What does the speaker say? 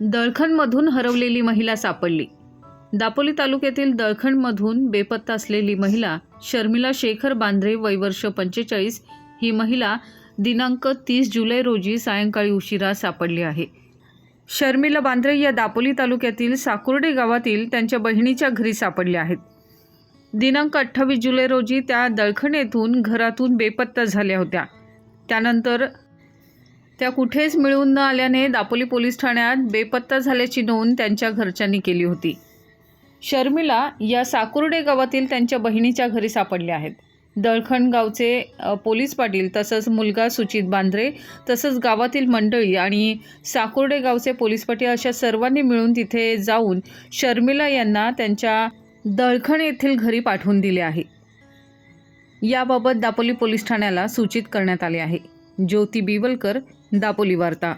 दळखणमधून हरवलेली महिला सापडली. दापोली तालुक्यातील दळखणमधून बेपत्ता असलेली महिला शर्मिला शेखर बांद्रे वयवर्ष पंचेचाळीस ही महिला दिनांक तीस जुलै रोजी सायंकाळी उशिरा सापडली आहे. शर्मिला बांद्रे या दापोली तालुक्यातील साकुर्डे गावातील त्यांच्या बहिणीच्या घरी सापडल्या आहेत. दिनांक अठ्ठावीस जुलै रोजी त्या दळखण येथून घरातून बेपत्ता झाल्या होत्या. त्यानंतर त्या कुठेच मिळून न आल्याने दापोली पोलीस ठाण्यात बेपत्ता झाल्याची नोंद त्यांच्या घरच्यांनी केली होती. शर्मिला या साकुर्डे गावातील त्यांच्या बहिणीच्या घरी सापडल्या आहेत. दळखंड गावचे पोलीस पाटील तसंच मुलगा सुचित बांद्रे तसंच गावातील मंडळी आणि साकुर्डे गावचे पोलीस पाटील अशा सर्वांनी मिळून तिथे जाऊन शर्मिला यांना त्यांच्या दळखण येथील घरी पाठवून दिले आहे. याबाबत दापोली पोलीस ठाण्याला सूचित करण्यात आले आहे. ज्योती बिवलकर दापोली वार्ता